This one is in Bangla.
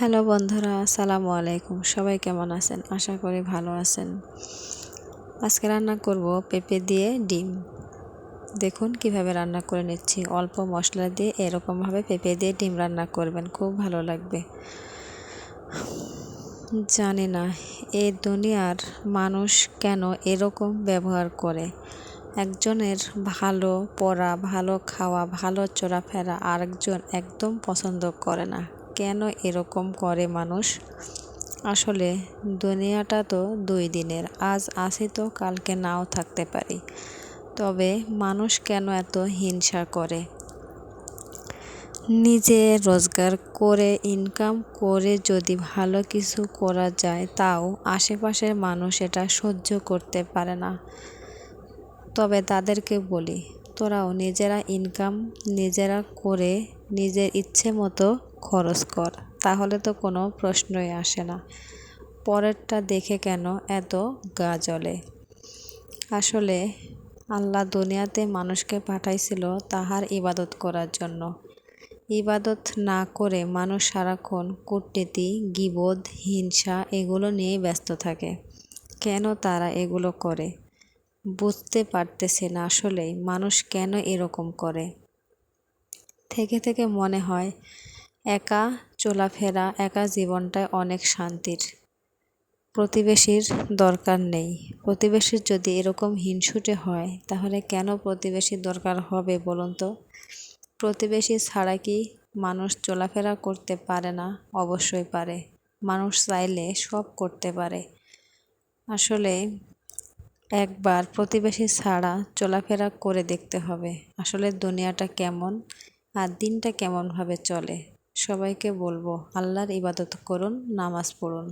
হ্যালো বন্ধুরা, আসসালামু আলাইকুম। সবাই কেমন আছেন? আশা করি ভালো আছেন। আজকে রান্না করব পেঁপে দিয়ে ডিম। দেখুন কীভাবে রান্না করে নিচ্ছি। অল্প মশলা দিয়ে এরকমভাবে পেঁপে দিয়ে ডিম রান্না করবেন। খুব ভালো লাগবে। জানি না, এ দুনিয়ার মানুষ কেন এরকম ব্যবহার করে? একজনের ভালো পড়া, ভালো খাওয়া, ভালো চোরাফেরা আরেকজন একদম পছন্দ করে না। কেন এরকম করে মানুষ? আসলে দুনিয়াটা তো দুই দিনের, আজ আসি তো কালকে নাও থাকতে পারি। তবে মানুষ কেন এত হিংসা করে? নিজে রোজগার করে ইনকাম করে যদি ভালো কিছু করা যায়, তাও আশেপাশের মানুষ এটা সহ্য করতে পারে না। তবে তাদেরকে বলি, তোরাও নিজেরা ইনকাম নিজেরা করে নিজের ইচ্ছে মতো খরচ কর, তাহলে তো কোনো প্রশ্নই আসে না। পরেরটা দেখে কেন এত গা জ্বলে? আসলে আল্লাহ দুনিয়াতে মানুষকে পাঠাইছিল তাহার ইবাদত করার জন্য। ইবাদত না করে মানুষ সারাক্ষণ কূটনীতি গিবোধ হিংসা এগুলো নিয়ে ব্যস্ত থাকে। কেন তারা এগুলো করে? বুঝতে পারতেছে না আসলেই মানুষ কেন এরকম করে। থেকে থেকে মনে হয় একা চলাফেরা, একা জীবনটায় অনেক শান্তির। প্রতিবেশীর দরকার নেই। প্রতিবেশীর যদি এরকম হিংসুটে হয়, তাহলে কেন প্রতিবেশীর দরকার হবে বলুন তো? প্রতিবেশী ছাড়া কি মানুষ চলাফেরা করতে পারে না? অবশ্যই পারে। মানুষ চাইলে সব করতে পারে। আসলে একবার প্রতিবেশী ছাড়া চলাফেরা করে দেখতে হবে আসলে দুনিয়াটা কেমন আর দিনটা কেমনভাবে চলে। সবাইকে বলব আল্লার ইবাদত করুন নামাজ পড়ুন।